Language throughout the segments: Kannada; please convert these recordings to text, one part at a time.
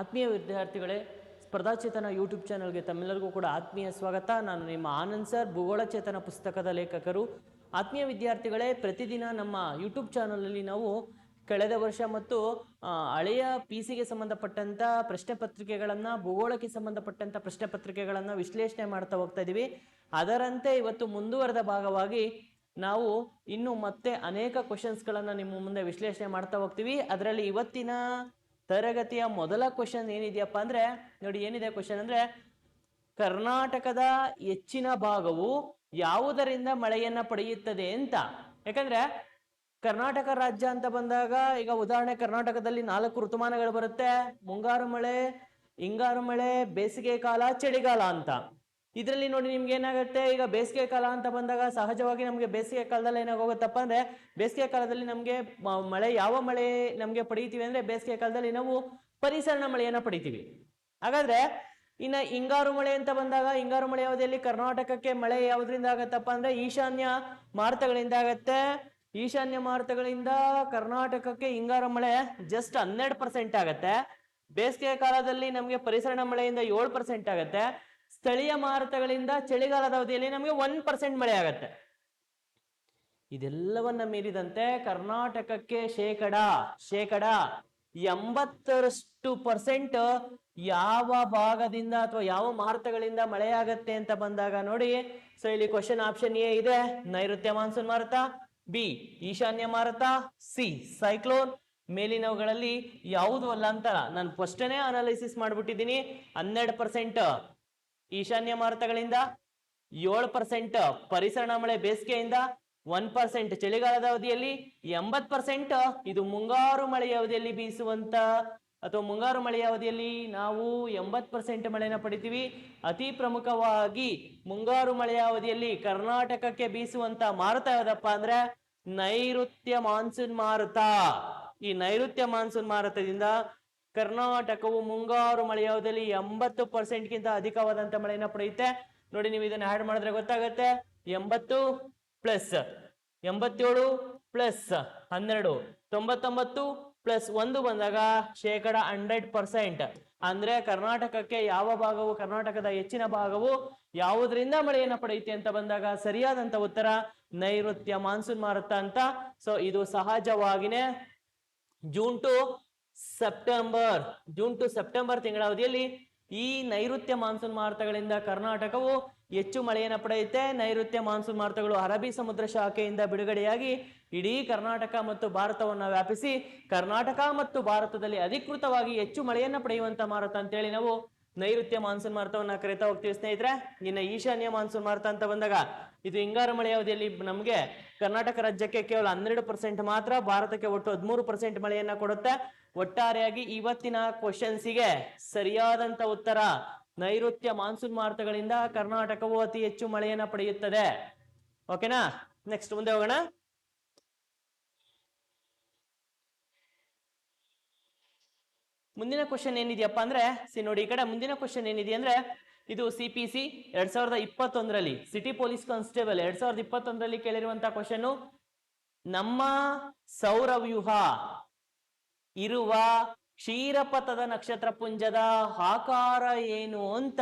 ಆತ್ಮೀಯ ವಿದ್ಯಾರ್ಥಿಗಳೇ, ಸ್ಪರ್ಧಾಚೇತನ ಯೂಟ್ಯೂಬ್ ಚಾನಲ್ಗೆ ತಮ್ಮೆಲ್ಲರಿಗೂ ಕೂಡ ಆತ್ಮೀಯ ಸ್ವಾಗತ. ನಾನು ನಿಮ್ಮ ಆನಂದ್ ಸರ್ ಭೂಗೋಳ ಚೇತನ ಪುಸ್ತಕದ ಲೇಖಕರು. ಆತ್ಮೀಯ ವಿದ್ಯಾರ್ಥಿಗಳೇ, ಪ್ರತಿದಿನ ನಮ್ಮ ಯೂಟ್ಯೂಬ್ ಚಾನಲಲ್ಲಿ ನಾವು ಕಳೆದ ವರ್ಷ ಮತ್ತು ಹಳೆಯ ಪಿ ಸಿಗೆ ಸಂಬಂಧಪಟ್ಟಂಥ ಪ್ರಶ್ನೆ ಪತ್ರಿಕೆಗಳನ್ನು, ಭೂಗೋಳಕ್ಕೆ ಸಂಬಂಧಪಟ್ಟಂಥ ಪ್ರಶ್ನೆ ಪತ್ರಿಕೆಗಳನ್ನು ವಿಶ್ಲೇಷಣೆ ಮಾಡ್ತಾ ಹೋಗ್ತಾ ಇದ್ದೀವಿ ಅದರಂತೆ ಇವತ್ತು ಮುಂದುವರೆದ ಭಾಗವಾಗಿ ನಾವು ಇನ್ನು ಮತ್ತೆ ಅನೇಕ ಕ್ವಶನ್ಸ್ಗಳನ್ನು ನಿಮ್ಮ ಮುಂದೆ ವಿಶ್ಲೇಷಣೆ ಮಾಡ್ತಾ ಹೋಗ್ತೀವಿ. ಅದರಲ್ಲಿ ಇವತ್ತಿನ ತರಗತಿಯ ಮೊದಲ ಕ್ವಶನ್ ಏನಿದೆಯಪ್ಪ ಅಂದ್ರೆ, ನೋಡಿ ಏನಿದೆ ಕ್ವಶನ್ ಅಂದ್ರೆ, ಕರ್ನಾಟಕದ ಹೆಚ್ಚಿನ ಭಾಗವು ಯಾವುದರಿಂದ ಮಳೆಯನ್ನ ಪಡೆಯುತ್ತದೆ ಅಂತ. ಯಾಕಂದ್ರೆ, ಕರ್ನಾಟಕ ರಾಜ್ಯ ಅಂತ ಬಂದಾಗ, ಈಗ ಉದಾಹರಣೆ ಕರ್ನಾಟಕದಲ್ಲಿ ನಾಲ್ಕು ಋತುಮಾನಗಳು ಬರುತ್ತೆ. ಮುಂಗಾರು ಮಳೆ, ಹಿಂಗಾರು ಮಳೆ, ಬೇಸಿಗೆ ಕಾಲ, ಚಳಿಗಾಲ ಅಂತ. ಇದರಲ್ಲಿ ನೋಡಿ ನಿಮ್ಗೆ ಏನಾಗುತ್ತೆ? ಈಗ ಬೇಸಿಗೆ ಕಾಲ ಅಂತ ಬಂದಾಗ ಸಹಜವಾಗಿ ನಮಗೆ ಬೇಸಿಗೆ ಕಾಲದಲ್ಲಿ ಏನಾಗೋಗುತ್ತಪ್ಪ ಅಂದ್ರೆ ಬೇಸಿಗೆ ಕಾಲದಲ್ಲಿ ನಮಗೆ ಮಳೆ, ಯಾವ ಮಳೆ ನಮಗೆ ಪಡೀತೀವಿ ಅಂದ್ರೆ ಬೇಸಿಗೆ ಕಾಲದಲ್ಲಿ ನಾವು ಪರಿಸರಣ ಮಳೆಯನ್ನ ಪಡಿತೀವಿ. ಹಾಗಾದ್ರೆ ಇನ್ನ ಹಿಂಗಾರು ಮಳೆ ಅಂತ ಬಂದಾಗ ಹಿಂಗಾರು ಮಳೆ ಅವಧಿಯಲ್ಲಿ ಕರ್ನಾಟಕಕ್ಕೆ ಮಳೆ ಯಾವ್ದ್ರಿಂದ ಆಗತ್ತಪ್ಪ ಅಂದ್ರೆ ಈಶಾನ್ಯ ಮಾರುತಗಳಿಂದ ಆಗತ್ತೆ. ಈಶಾನ್ಯ ಮಾರುತಗಳಿಂದ ಕರ್ನಾಟಕಕ್ಕೆ ಹಿಂಗಾರು ಮಳೆ ಜಸ್ಟ್ ಹನ್ನೆರಡು ಪರ್ಸೆಂಟ್ ಆಗತ್ತೆ. ಬೇಸಿಗೆ ಕಾಲದಲ್ಲಿ ನಮಗೆ ಪರಿಸರಣ ಮಳೆಯಿಂದ ಏಳು ಪರ್ಸೆಂಟ್ ಆಗತ್ತೆ. ಸ್ಥಳೀಯ ಮಾರುತಗಳಿಂದ ಚಳಿಗಾಲದ ಅವಧಿಯಲ್ಲಿ ನಮಗೆ ಒನ್ ಪರ್ಸೆಂಟ್ ಮಳೆ ಆಗತ್ತೆ. ಇದೆಲ್ಲವನ್ನ ಮೀರಿದಂತೆ ಕರ್ನಾಟಕಕ್ಕೆ ಶೇಕಡ ಶೇಕಡ ಎಂಬತ್ತರಷ್ಟು ಪರ್ಸೆಂಟ್ ಯಾವ ಭಾಗದಿಂದ ಅಥವಾ ಯಾವ ಮಾರುತಗಳಿಂದ ಮಳೆಯಾಗತ್ತೆ ಅಂತ ಬಂದಾಗ ನೋಡಿ ಸೊ ಇಲ್ಲಿ ಕ್ವಶನ್ ಆಪ್ಷನ್ ಎ ಇದೆ. ನೈಋತ್ಯ ಮಾನ್ಸೂನ್ ಮಾರುತ ಬಿ ಈಶಾನ್ಯ ಮಾರುತ ಸಿ ಸೈಕ್ಲೋನ್ ಮೇಲಿನವುಗಳಲ್ಲಿ ಯಾವುದು ಅಲ್ಲ ಅಂತ ನಾನು ಫಸ್ಟ್ನೇ ಅನಾಲಿಸಿಸ್ ಮಾಡ್ಬಿಟ್ಟಿದ್ದೀನಿ. ಹನ್ನೆರಡು ಪರ್ಸೆಂಟ್ ಈಶಾನ್ಯ ಮಾರುತಗಳಿಂದ ಏಳು ಪರ್ಸೆಂಟ್ ಪರಿಸರಣ ಮಳೆ ಬೇಸಿಗೆಯಿಂದ ಒನ್ ಪರ್ಸೆಂಟ್ ಚಳಿಗಾಲದ ಅವಧಿಯಲ್ಲಿ ಎಂಬತ್ ಪರ್ಸೆಂಟ್ ಇದು ಮುಂಗಾರು ಮಳೆಯ ಅವಧಿಯಲ್ಲಿ ಬೀಸುವಂತ ಅಥವಾ ಮುಂಗಾರು ಮಳೆಯ ಅವಧಿಯಲ್ಲಿ ನಾವು ಎಂಬತ್ ಪರ್ಸೆಂಟ್ ಮಳೆನ ಪಡಿತೀವಿ. ಅತಿ ಪ್ರಮುಖವಾಗಿ ಮುಂಗಾರು ಮಳೆಯ ಅವಧಿಯಲ್ಲಿ ಕರ್ನಾಟಕಕ್ಕೆ ಬೀಸುವಂತ ಮಾರುತ ಯಾವ್ದಪ್ಪ ಅಂದ್ರೆ ನೈಋತ್ಯ ಮಾನ್ಸೂನ್ ಮಾರುತ. ಈ ನೈಋತ್ಯ ಮಾನ್ಸೂನ್ ಮಾರುತದಿಂದ ಕರ್ನಾಟಕವು ಮುಂಗಾರು ಮಳೆಯಾವದಲ್ಲಿ ಎಂಬತ್ತು ಪರ್ಸೆಂಟ್ಗಿಂತ ಅಧಿಕವಾದಂತ ಮಳೆಯನ್ನ ಪಡೆಯುತ್ತೆ. ನೋಡಿ ನೀವು ಇದನ್ನ ಆಡ್ ಮಾಡಿದ್ರೆ ಗೊತ್ತಾಗತ್ತೆ. ಎಂಬತ್ತು ಪ್ಲಸ್ ಎಂಬತ್ತೇಳು ಪ್ಲಸ್ ಹನ್ನೆರಡು. ತೊಂಬತ್ತೊಂಬತ್ತು ಪ್ಲಸ್ ಒಂದು ಬಂದಾಗ ಶೇಕಡ ಹಂಡ್ರೆಡ್ ಪರ್ಸೆಂಟ್ ಅಂದ್ರೆ ಕರ್ನಾಟಕಕ್ಕೆ ಯಾವ ಭಾಗವು ಕರ್ನಾಟಕದ ಹೆಚ್ಚಿನ ಭಾಗವು ಯಾವುದರಿಂದ ಮಳೆಯನ್ನ ಪಡೆಯುತ್ತೆ ಅಂತ ಬಂದಾಗ ಸರಿಯಾದಂತ ಉತ್ತರ ನೈಋತ್ಯ ಮಾನ್ಸೂನ್ ಮಾರುತ ಅಂತ. ಸೊ ಇದು ಸಹಜವಾಗಿನೇ June to September, June to September ತಿಂಗಳ ಅವಧಿಯಲ್ಲಿ ಈ ನೈಋತ್ಯ ಮಾನ್ಸೂನ್ ಮಾರುತಗಳಿಂದ ಕರ್ನಾಟಕವು ಹೆಚ್ಚು ಮಳೆಯನ್ನು ಪಡೆಯುತ್ತೆ. ನೈಋತ್ಯ ಮಾನ್ಸೂನ್ ಮಾರುತಗಳು ಅರಬ್ಬಿ ಸಮುದ್ರ ಶಾಖೆಯಿಂದ ಬಿಡುಗಡೆಯಾಗಿ ಇಡೀ ಕರ್ನಾಟಕ ಮತ್ತು ಭಾರತವನ್ನು ವ್ಯಾಪಿಸಿ ಕರ್ನಾಟಕ ಮತ್ತು ಭಾರತದಲ್ಲಿ ಅಧಿಕೃತವಾಗಿ ಹೆಚ್ಚು ಮಳೆಯನ್ನು ಪಡೆಯುವಂತ ಮಾರುತ ಅಂತೇಳಿ ನಾವು ನೈಋತ್ಯ ಮಾನ್ಸೂನ್ ಮಾರುತವನ್ನ ಕರಿತಾ ಹೋಗ್ತೀವಿ ಸ್ನೇಹಿತರೆ. ಇನ್ನು ಈಶಾನ್ಯ ಮಾನ್ಸೂನ್ ಮಾರುತ ಅಂತ ಬಂದಾಗ ಇದು ಹಿಂಗಾರು ಮಳೆ ಅವಧಿಯಲ್ಲಿ ನಮಗೆ ಕರ್ನಾಟಕ ರಾಜ್ಯಕ್ಕೆ ಕೇವಲ ಹನ್ನೆರಡು ಪರ್ಸೆಂಟ್ ಮಾತ್ರ, ಭಾರತಕ್ಕೆ ಒಟ್ಟು ಹದಿಮೂರು ಪರ್ಸೆಂಟ್ ಮಳೆಯನ್ನ ಕೊಡುತ್ತೆ. ಒಟ್ಟಾರೆಯಾಗಿ ಇವತ್ತಿನ ಕ್ವಶನ್ಸಿಗೆ ಸರಿಯಾದಂತ ಉತ್ತರ ನೈಋತ್ಯ ಮಾನ್ಸೂನ್ ಮಾರುತಗಳಿಂದ ಕರ್ನಾಟಕವು ಅತಿ ಹೆಚ್ಚು ಮಳೆಯನ್ನ ಪಡೆಯುತ್ತದೆ. ಓಕೆನಾ ನೆಕ್ಸ್ಟ್ ಮುಂದೆ ಹೋಗೋಣ. ಮುಂದಿನ ಕ್ವಶನ್ ಏನಿದೆಯಪ್ಪ ಅಂದ್ರೆ, ಸಿ ನೋಡಿ ಈ ಕಡೆ ಮುಂದಿನ ಕ್ವಶನ್ ಏನಿದೆ ಅಂದ್ರೆ ಇದು ಸಿ ಪಿ ಸಿ ಎರಡ್ ಸಾವಿರದ ಇಪ್ಪತ್ತೊಂದರಲ್ಲಿ ಸಿಟಿ ಪೊಲೀಸ್ ಕಾನ್ಸ್ಟೇಬಲ್ ಎರಡ್ ಸಾವಿರದ ಇಪ್ಪತ್ತೊಂದರಲ್ಲಿ ಕೇಳಿರುವಂತಹ ಕ್ವಶನ್ ನಮ್ಮ ಸೌರವ್ಯೂಹ ಇರುವ ಕ್ಷೀರಪಥದ ನಕ್ಷತ್ರ ಪುಂಜದ ಆಕಾರ ಏನು ಅಂತ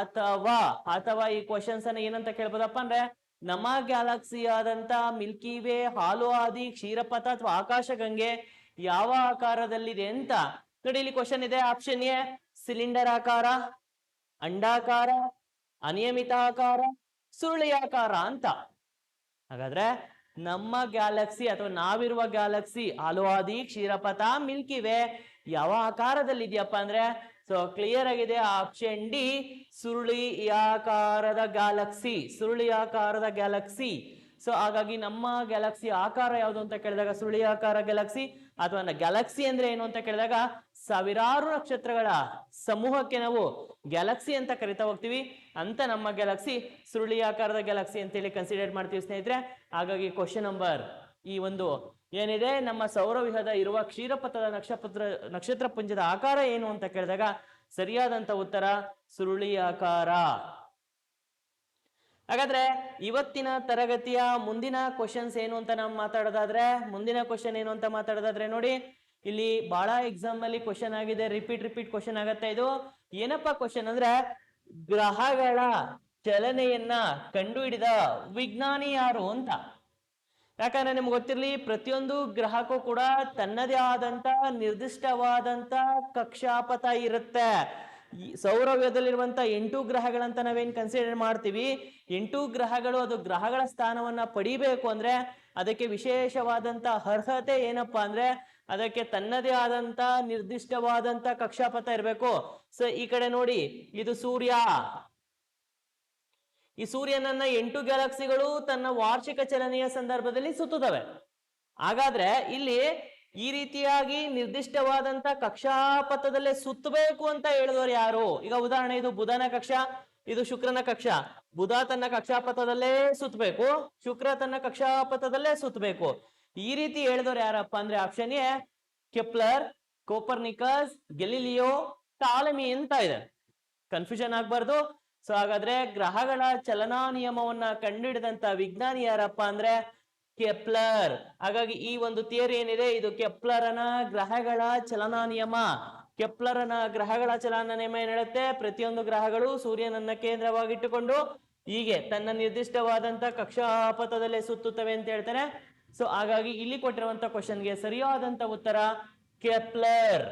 ಅಥವಾ ಅಥವಾ ಈ ಕ್ವಶನ್ಸ್ ಅನ್ನ ಏನಂತ ಕೇಳ್ಬೋದಪ್ಪ ಅಂದ್ರೆ, ನಮ್ಮ ಗ್ಯಾಲಕ್ಸಿ ಆದಂತ ಮಿಲ್ಕಿ ವೇ ಹಾಲು ಆದಿ, ಕ್ಷೀರಪಥ ಅಥವಾ ಆಕಾಶ ಗಂಗೆ ಯಾವ ಆಕಾರದಲ್ಲಿದೆ ಅಂತ. ನೋಡಿ, ಇಲ್ಲಿ ಕ್ವಶನ್ ಇದೆ ಆಪ್ಷನ್ ಎ ಸಿಲಿಂಡರ್ ಆಕಾರ. ಅಂಡಾಕಾರ ಅನಿಯಮಿತ ಆಕಾರ ಸುರುಳಿಯಾಕಾರ ಅಂತ. ಹಾಗಾದ್ರೆ ನಮ್ಮ ಗ್ಯಾಲಕ್ಸಿ ಅಥವಾ ನಾವಿರುವ ಗ್ಯಾಲಕ್ಸಿ, ಆಲುವಾದಿ, ಕ್ಷೀರಪಥ ಮಿಲ್ಕಿ ವೇ ಯಾವ ಆಕಾರದಲ್ಲಿ ಇದೆಯಪ್ಪ ಅಂದ್ರೆ? ಸೊ ಕ್ಲಿಯರ್ ಆಗಿದೆ ಆಪ್ಷನ್ ಡಿ ಸುರುಳಿಯಾಕಾರದ ಗ್ಯಾಲಕ್ಸಿ ಸುರುಳಿಯಾಕಾರದ ಗ್ಯಾಲಕ್ಸಿ. ಸೊ ಹಾಗಾಗಿ ನಮ್ಮ ಗ್ಯಾಲಕ್ಸಿ ಆಕಾರ ಯಾವುದು ಅಂತ ಕೇಳಿದಾಗ ಸುರುಳಿಯಾಕಾರ ಗ್ಯಾಲಕ್ಸಿ ಅಥವಾ ಗ್ಯಾಲಕ್ಸಿ ಅಂದ್ರೆ ಏನು ಅಂತ ಕೇಳಿದಾಗ ಸಾವಿರಾರು ನಕ್ಷತ್ರಗಳ ಸಮೂಹಕ್ಕೆ ನಾವು ಗ್ಯಾಲಕ್ಸಿ ಅಂತ ಕರಿತಾ ಹೋಗ್ತೀವಿ. ಅಂತ ನಮ್ಮ ಗ್ಯಾಲಕ್ಸಿ ಸುರುಳಿ ಆಕಾರದ ಗ್ಯಾಲಕ್ಸಿ ಅಂತೇಳಿ ಕನ್ಸಿಡರ್ ಮಾಡ್ತೀವಿ ಸ್ನೇಹಿತರೆ. ಹಾಗಾಗಿ ಕ್ವಶನ್ ನಂಬರ್ ಈ ಒಂದು ಏನಿದೆ? ನಮ್ಮ ಸೌರವ್ಯೂಹದ ಇರುವ ಕ್ಷೀರಪಥದ ನಕ್ಷತ್ರ ನಕ್ಷತ್ರ ಪುಂಜದ ಆಕಾರ ಏನು ಅಂತ ಕೇಳಿದಾಗ ಸರಿಯಾದಂತ ಉತ್ತರ ಸುರುಳಿಯಾಕಾರ ಹಾಗಾದ್ರೆ ಇವತ್ತಿನ ತರಗತಿಯ ಮುಂದಿನ ಕ್ವಶನ್ಸ್ ಏನು ಅಂತ ನಾವು ಮಾತಾಡೋದಾದ್ರೆ, ಮುಂದಿನ ಕ್ವಶನ್ ಏನು ಅಂತ ಮಾತಾಡೋದಾದ್ರೆ ನೋಡಿ, ಇಲ್ಲಿ ಬಹಳ ಎಕ್ಸಾಮ್ ಅಲ್ಲಿ ಕ್ವಶನ್ ಆಗಿದೆ ರಿಪೀಟ್ ರಿಪೀಟ್ ಕ್ವಶನ್ ಆಗತ್ತೆ ಇದು. ಏನಪ್ಪಾ ಕ್ವಶನ್ ಅಂದ್ರೆ, ಗ್ರಹಗಳ ಚಲನೆಯನ್ನ ಕಂಡುಹಿಡಿದ ವಿಜ್ಞಾನಿ ಯಾರು ಅಂತ. ಯಾಕಂದ್ರೆ ನಿಮ್ಗೆ ಗೊತ್ತಿರ್ಲಿ, ಪ್ರತಿಯೊಂದು ಗ್ರಹಕ್ಕೂ ಕೂಡ ತನ್ನದೇ ಆದಂತ ನಿರ್ದಿಷ್ಟವಾದಂತ ಕಕ್ಷಾಪಥ ಇರುತ್ತೆ. ಈ ಸೌರವ್ಯದಲ್ಲಿರುವಂತ ಎಂಟು ಗ್ರಹಗಳಂತ ನಾವೇನ್ ಕನ್ಸಿಡರ್ ಮಾಡ್ತೀವಿ? ಎಂಟು ಗ್ರಹಗಳು ಅದು ಗ್ರಹಗಳ ಸ್ಥಾನವನ್ನ ಪಡಿಬೇಕು ಅಂದ್ರೆ ಅದಕ್ಕೆ ವಿಶೇಷವಾದಂತ ಅರ್ಹತೆ ಏನಪ್ಪಾ ಅಂದ್ರೆ ಅದಕ್ಕೆ ತನ್ನದೇ ಆದಂತ ನಿರ್ದಿಷ್ಟವಾದಂತ ಕಕ್ಷಾಪಥ ಇರಬೇಕು. ಸೊ ಈ ಕಡೆ ನೋಡಿ, ಇದು ಸೂರ್ಯ. ಈ ಸೂರ್ಯನನ್ನ ಎಂಟು ಗ್ಯಾಲಕ್ಸಿಗಳು ತನ್ನ ವಾರ್ಷಿಕ ಚಲನೆಯ ಸಂದರ್ಭದಲ್ಲಿ ಸುತ್ತುತ್ತವೆ. ಹಾಗಾದ್ರೆ ಇಲ್ಲಿ ಈ ರೀತಿಯಾಗಿ ನಿರ್ದಿಷ್ಟವಾದಂತ ಕಕ್ಷಾಪಥದಲ್ಲೇ ಸುತ್ತಬೇಕು ಅಂತ ಹೇಳಿದವರು ಯಾರು? ಈಗ ಉದಾಹರಣೆ, ಇದು ಬುಧನ ಕಕ್ಷ, ಇದು ಶುಕ್ರನ ಕಕ್ಷ. ಬುಧ ತನ್ನ ಕಕ್ಷಾಪಥದಲ್ಲೇ ಸುತ್ತಬೇಕು, ಶುಕ್ರ ತನ್ನ ಕಕ್ಷಾಪಥದಲ್ಲೇ ಸುತ್ತಬೇಕು. ಈ ರೀತಿ ಹೇಳಿದವರು ಯಾರಪ್ಪ ಅಂದ್ರೆ option A Kepler, Copernicus, Galileo Ptolemy ಅಂತ ಇದೆ. ಕನ್ಫ್ಯೂಷನ್ ಆಗ್ಬಾರ್ದು. ಸೊ ಹಾಗಾದ್ರೆ ಗ್ರಹಗಳ ಚಲನಾ ನಿಯಮವನ್ನ ಕಂಡುಹಿಡಿದಂತ ವಿಜ್ಞಾನಿ ಯಾರಪ್ಪ ಅಂದ್ರೆ ಕೆಪ್ಲರ್. ಹಾಗಾಗಿ ಈ ಒಂದು ಥಿಯರಿ ಏನಿದೆ, ಇದು ಕೆಪ್ಲರನ ಗ್ರಹಗಳ ಚಲನಾ ನಿಯಮ ಕೆಪ್ಲರನ ಗ್ರಹಗಳ ಚಲನ ನಿಯಮ ಏನ್ ಪ್ರತಿಯೊಂದು ಗ್ರಹಗಳು ಸೂರ್ಯನನ್ನ ಕೇಂದ್ರವಾಗಿಟ್ಟುಕೊಂಡು ಹೀಗೆ ತನ್ನ ನಿರ್ದಿಷ್ಟವಾದಂತ ಕಕ್ಷಾಪಥದಲ್ಲೇ ಸುತ್ತುತ್ತವೆ ಅಂತ ಹೇಳ್ತಾರೆ. ಸೊ ಹಾಗಾಗಿ ಇಲ್ಲಿ ಕೊಟ್ಟಿರುವಂತ ಕ್ವಶನ್ಗೆ ಸರಿಯಾದಂತ ಉತ್ತರ ಕೆಪ್ಲರ್.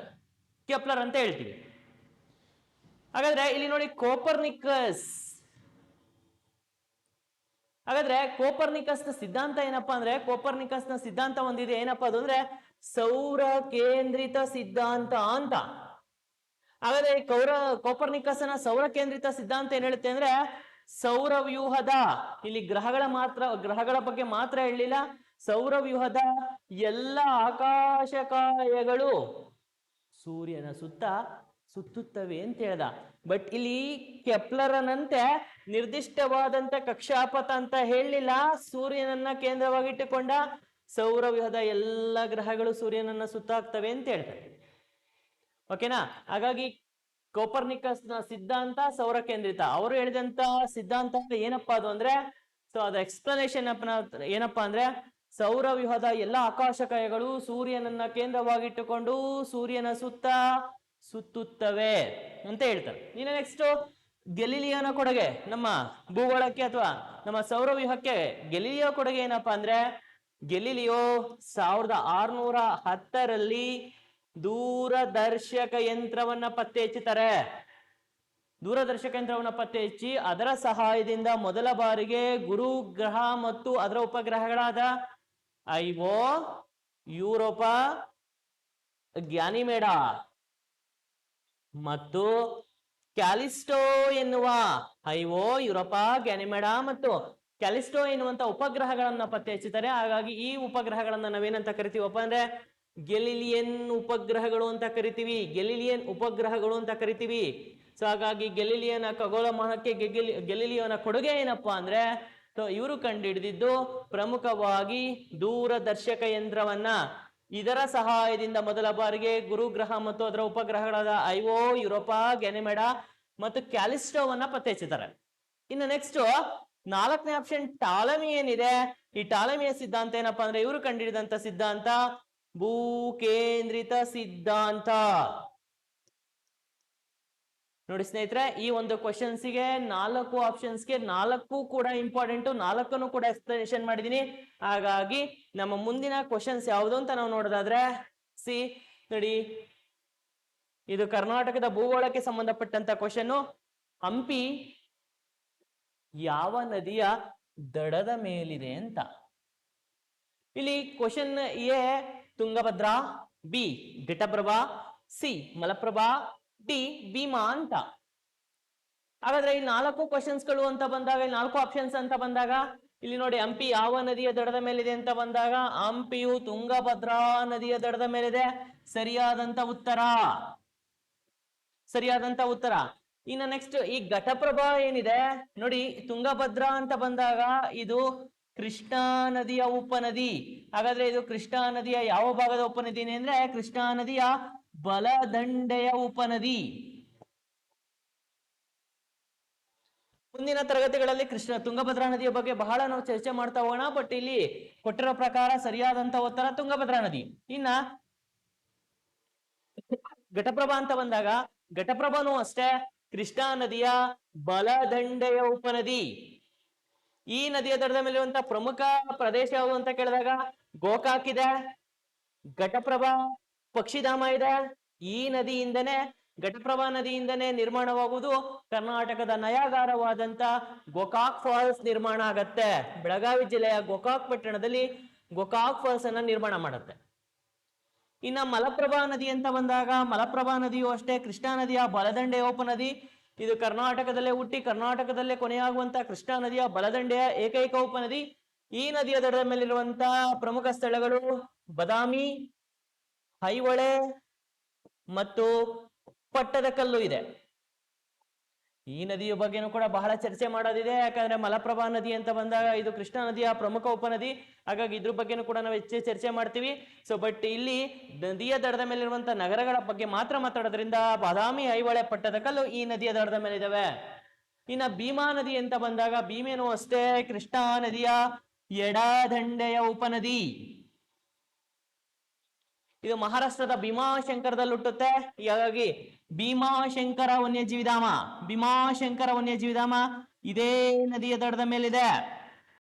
ಕೆಪ್ಲರ್ ಅಂತ ಹೇಳ್ತೀವಿ. ಹಾಗಾದ್ರೆ ಇಲ್ಲಿ ನೋಡಿ, ಕೋಪರ್ನಿಕಸ್. ಹಾಗಾದ್ರೆ ಕೋಪರ್ನಿಕಸ್ನ ಸಿದ್ಧಾಂತ ಏನಪ್ಪಾ ಅಂದ್ರೆ ಕೋಪರ್ನಿಕಸ್ನ ಸಿದ್ಧಾಂತ ಒಂದಿದೆ, ಏನಪ್ಪಾ ಅದು ಅಂದ್ರೆ ಸೌರ ಕೇಂದ್ರಿತ ಸಿದ್ಧಾಂತ ಅಂತ. ಹಾಗಾದ್ರೆ ಕೌರ, ಕೋಪರ್ನಿಕಸ್ನ ಸೌರ ಕೇಂದ್ರಿತ ಸಿದ್ಧಾಂತ ಏನ್ ಹೇಳುತ್ತೆ ಅಂದ್ರೆ, ಸೌರ ವ್ಯೂಹದ, ಇಲ್ಲಿ ಗ್ರಹಗಳ ಮಾತ್ರ, ಗ್ರಹಗಳ ಬಗ್ಗೆ ಮಾತ್ರ ಹೇಳಲಿಲ್ಲ, ಸೌರ ವ್ಯೂಹದ ಎಲ್ಲ ಆಕಾಶಕಾಯಗಳು, ಸೂರ್ಯನ ಸುತ್ತ ಸುತ್ತುತ್ತವೆ ಅಂತ ಹೇಳ್ದ. ಬಟ್ ಇಲ್ಲಿ ಕೆಪ್ಲರನಂತೆ ನಿರ್ದಿಷ್ಟವಾದಂತ ಕಕ್ಷಾಪಥ ಅಂತ ಹೇಳಲಿಲ್ಲ. ಸೂರ್ಯನನ್ನ ಕೇಂದ್ರವಾಗಿಟ್ಟುಕೊಂಡ ಸೌರವ್ಯೂಹದ ಎಲ್ಲ ಗ್ರಹಗಳು ಸೂರ್ಯನನ್ನ ಸುತ್ತಾಗ್ತವೆ ಅಂತ ಹೇಳ್ತಾರೆ ಓಕೆನಾ ಹಾಗಾಗಿ ಕೋಪರ್ನಿಕಸ್ ಸಿದ್ಧಾಂತ ಸೌರ ಕೇಂದ್ರಿತ. ಅವರು ಹೇಳಿದಂತ ಸಿದ್ಧಾಂತ ಏನಪ್ಪಾ ಅದು ಅಂದ್ರೆ ಸೊ ಅದ ಎಕ್ಸ್ಪ್ಲನೇಷನ್ ಏನಪ್ಪಾ ಅಂದ್ರೆ, ಸೌರವ್ಯೂಹದ ಎಲ್ಲ ಆಕಾಶಕಾಯಗಳು ಸೂರ್ಯನನ್ನ ಕೇಂದ್ರವಾಗಿಟ್ಟುಕೊಂಡು ಸೂರ್ಯನ ಸುತ್ತ ಸುತ್ತುತ್ತವೆ ಅಂತ ಹೇಳ್ತಾರೆ. ಇನ್ನು ನೆಕ್ಸ್ಟ್ ಗೆಲಿಲಿಯೋನ ಕೊಡುಗೆ, ನಮ್ಮ ಭೂಗೋಳಕ್ಕೆ ಅಥವಾ ನಮ್ಮ ಸೌರವ್ಯೂಹಕ್ಕೆ ಗೆಲಿಲಿಯೋ ಕೊಡುಗೆ ಏನಪ್ಪಾ ಅಂದ್ರೆ, ಗೆಲಿಲಿಯೋ ಸಾವಿರದ ಆರ್ನೂರ ಹತ್ತರಲ್ಲಿ ದೂರದರ್ಶಕ ಯಂತ್ರವನ್ನ ಪತ್ತೆ ಹಚ್ಚುತ್ತಾರೆ ದೂರದರ್ಶಕ ಯಂತ್ರವನ್ನ ಪತ್ತೆ ಹಚ್ಚಿ ಅದರ ಸಹಾಯದಿಂದ ಮೊದಲ ಬಾರಿಗೆ ಗುರು ಗ್ರಹ ಮತ್ತು ಅದರ ಉಪಗ್ರಹಗಳಾದ ಐವೋ ಯುರೋಪ, ಗ್ಯಾನಿಮೇಡ ಮತ್ತು ಕ್ಯಾಲಿಸ್ಟೋ ಎನ್ನುವ ಐವೋ ಯುರೋಪ, ಗ್ಯಾನಿಮೆಡಾ ಮತ್ತು ಕ್ಯಾಲಿಸ್ಟೋ ಎನ್ನುವಂತ ಉಪಗ್ರಹಗಳನ್ನ ಪತ್ತೆ ಹಚ್ಚುತ್ತಾರೆ ಹಾಗಾಗಿ ಈ ಉಪಗ್ರಹಗಳನ್ನ ನಾವೇನಂತ ಕರಿತೀವಪ್ಪ ಅಂದ್ರೆ ಗೆಲಿಲಿಯನ್ ಉಪಗ್ರಹಗಳು ಅಂತ ಕರಿತೀವಿ, ಗೆಲಿಲಿಯನ್ ಉಪಗ್ರಹಗಳು ಅಂತ ಕರಿತೀವಿ. ಸೊ ಹಾಗಾಗಿ ಗೆಲಿಲಿಯನ ಖಗೋಳ ಮಹಕ್ಕೆ ಗೆಲಿಲಿಯೋನ ಕೊಡುಗೆ ಏನಪ್ಪಾ ಅಂದ್ರೆ ಇವರು ಇವರು ಕಂಡುಹಿಡಿದಿದ್ದು ಪ್ರಮುಖವಾಗಿ ದೂರದರ್ಶಕ ಯಂತ್ರವನ್ನ. ಇದರ ಸಹಾಯದಿಂದ ಮೊದಲ ಬಾರಿಗೆ ಗುರುಗ್ರಹ ಮತ್ತು ಅದರ ಉಪಗ್ರಹಗಳಾದ ಐಓ ಯುರೋಪಾ ಗೆನೆಮೆಡ ಮತ್ತು ಕ್ಯಾಲಿಸ್ಟೋವನ್ನ ಪತ್ತೆ ಹಚ್ಚಿದ್ದಾರೆ ಇನ್ನು ನೆಕ್ಸ್ಟ್ ನಾಲ್ಕನೇ ಆಪ್ಷನ್ ಟಾಲಮಿ ಏನಿದೆ? ಈ ಟಾಲಮಿಯ ಸಿದ್ಧಾಂತ ಏನಪ್ಪಾ ಅಂದ್ರೆ ಇವರು ಕಂಡಿಡಿದಂತ ಸಿದ್ಧಾಂತ ಭೂ ಕೇಂದ್ರಿತ ಸಿದ್ಧಾಂತ. ನೋಡಿ ಸ್ನೇಹಿತರೆ, ಈ ಒಂದು ಕ್ವಶನ್ಸ್ಗೆ ಗೆ ನಾಲ್ಕು ಆಪ್ಷನ್ಸ್ಗೆ ನಾಲ್ಕು ಕೂಡ ಇಂಪಾರ್ಟೆಂಟ್ ನಾಲ್ಕನ್ನು ಕೂಡ ಎಕ್ಸ್ಪ್ಲನೇಷನ್ ಮಾಡಿದೀನಿ. ಹಾಗಾಗಿ ನಮ್ಮ ಮುಂದಿನ ಕ್ವಶನ್ಸ್ ಯಾವುದು ಅಂತ ನಾವು ನೋಡೋದಾದ್ರೆ, ಸಿ, ನೋಡಿ, ಇದು ಕರ್ನಾಟಕದ ಭೂಗೋಳಕ್ಕೆ ಸಂಬಂಧಪಟ್ಟಂತ ಕ್ವಶನ್ ಹಂಪಿ ಯಾವ ನದಿಯ ದಡದ ಮೇಲಿದೆ ಅಂತ. ಇಲ್ಲಿ question A, Tungabhadra, B, Ghataprabha, C, Malaprabha D Bhima ಅಂತ. ಹಾಗಾದ್ರೆ ಈ ನಾಲ್ಕು ಕ್ವಶನ್ಸ್ಗಳು ಅಂತ ಬಂದಾಗ ನಾಲ್ಕು ಆಪ್ಷನ್ಸ್ ಅಂತ ಬಂದಾಗ, ಇಲ್ಲಿ ನೋಡಿ ಹಂಪಿ ಯಾವ ನದಿಯ ದಡದ ಮೇಲಿದೆ ಅಂತ ಬಂದಾಗ, ಹಂಪಿಯು ತುಂಗಭದ್ರಾ ನದಿಯ ದಡದ ಮೇಲಿದೆ. ಸರಿಯಾದಂತ ಉತ್ತರ. ಸರಿಯಾದಂತ ಉತ್ತರ. ಇನ್ನು ನೆಕ್ಸ್ಟ್ ಈ ಘಟಪ್ರಭಾ ಏನಿದೆ? ನೋಡಿ, ತುಂಗಭದ್ರಾ ಅಂತ ಬಂದಾಗ, ಇದು ಕೃಷ್ಣಾ ನದಿಯ ಉಪನದಿ. ಹಾಗಾದ್ರೆ ಇದು ಕೃಷ್ಣಾ ನದಿಯ ಯಾವ ಭಾಗದ ಉಪನದಿ ಅಂದ್ರೆ ಕೃಷ್ಣಾ ನದಿಯ ಬಲದಂಡೆಯ ಉಪನದಿ. ಮುಂದಿನ ತರಗತಿಗಳಲ್ಲಿ ಕೃಷ್ಣ ತುಂಗಭದ್ರಾ ನದಿಯ ಬಗ್ಗೆ ಬಹಳ ನಾವು ಚರ್ಚೆ ಮಾಡ್ತಾ ಹೋಗೋಣ ಬಟ್ ಇಲ್ಲಿ ಕೊಟ್ಟಿರೋ ಪ್ರಕಾರ ಸರಿಯಾದಂತ ಉತ್ತರ ತುಂಗಭದ್ರಾ ನದಿ. ಇನ್ನ ಘಟಪ್ರಭಾ ಅಂತ ಬಂದಾಗ, ಘಟಪ್ರಭಾನು ಅಷ್ಟೇ, ಕೃಷ್ಣಾ ನದಿಯ ಬಲದಂಡೆಯ ಉಪನದಿ. ಈ ನದಿಯ ದಡದ ಮೇಲೆ ಪ್ರಮುಖ ಪ್ರದೇಶ ಯಾವುದು ಅಂತ ಕೇಳಿದಾಗ ಗೋಕಾಕ್ ಇದೆ. ಘಟಪ್ರಭಾ ಪಕ್ಷಿಧಾಮ ಇದೆ. ಈ ನದಿಯಿಂದನೇ, ಘಟಪ್ರಭಾ ನದಿಯಿಂದನೇ ನಿರ್ಮಾಣವಾಗುವುದು ಕರ್ನಾಟಕದ ನಯಾಗಾರವಾದಂತ ಗೋಕಾಕ್ ಫಾಲ್ಸ್ ನಿರ್ಮಾಣ ಆಗತ್ತೆ. ಬೆಳಗಾವಿ ಜಿಲ್ಲೆಯ ಗೋಕಾಕ್ ಪಟ್ಟಣದಲ್ಲಿ ಗೋಕಾಕ್ ಫಾಲ್ಸ್ ಅನ್ನ ನಿರ್ಮಾಣ ಮಾಡುತ್ತೆ. ಇನ್ನ ಮಲಪ್ರಭಾ ನದಿ ಅಂತ ಬಂದಾಗ, ಮಲಪ್ರಭಾ ನದಿಯು ಅಷ್ಟೇ ಕೃಷ್ಣಾ ನದಿಯ ಬಲದಂಡೆಯ ಉಪನದಿ. ಇದು ಕರ್ನಾಟಕದಲ್ಲೇ ಹುಟ್ಟಿ, ಕರ್ನಾಟಕದಲ್ಲೇ ಕೊನೆಯಾಗುವಂತಹ ಕೃಷ್ಣಾ ನದಿಯ ಬಲದಂಡೆಯ ಏಕೈಕ ಉಪನದಿ. ಈ ನದಿಯ ದಡದ ಮೇಲಿರುವಂತಹ ಪ್ರಮುಖ ಸ್ಥಳಗಳು ಬದಾಮಿ ಐಹೊಳೆ ಮತ್ತು ಪಟ್ಟದಕಲ್ಲು ಇದೆ. ಈ ನದಿಯ ಬಗ್ಗೆನೂ ಕೂಡ ಬಹಳ ಚರ್ಚೆ ಮಾಡೋದಿದೆ. ಯಾಕಂದ್ರೆ ಮಲಪ್ರಭಾ ನದಿ ಅಂತ ಬಂದಾಗ ಇದು ಕೃಷ್ಣಾ ನದಿಯ ಪ್ರಮುಖ ಉಪನದಿ. ಹಾಗಾಗಿ ಇದ್ರ ಬಗ್ಗೆನೂ ಕೂಡ ನಾವು ಹೆಚ್ಚು ಚರ್ಚೆ ಮಾಡ್ತೀವಿ. ಸೊ ಬಟ್ ಇಲ್ಲಿ ನದಿಯ ದಡದ ಮೇಲಿರುವಂತಹ ನಗರಗಳ ಬಗ್ಗೆ ಮಾತ್ರ ಮಾತಾಡೋದ್ರಿಂದ ಬಾದಾಮಿ ಐಹೊಳೆ ಪಟ್ಟದಕಲ್ಲು ಈ ನದಿಯ ದಡದ ಮೇಲೆ ಇದಾವೆ. ಇನ್ನ ಭೀಮಾ ನದಿ ಅಂತ ಬಂದಾಗ ಭೀಮೇನು ಅಷ್ಟೇ ಕೃಷ್ಣಾ ನದಿಯ ಎಡದಂಡೆಯ ಉಪನದಿ. ಇದು ಮಹಾರಾಷ್ಟ್ರದ ಭೀಮಾಶಂಕರದಲ್ಲಿ ಹುಟ್ಟುತ್ತೆ ಹೀಗಾಗಿ ಭೀಮಾಶಂಕರ ವನ್ಯಜೀವಿಧಾಮ ಭೀಮಾಶಂಕರ ವನ್ಯಜೀವಿಧಾಮ ಇದೇ ನದಿಯ ದಡದ ಮೇಲಿದೆ.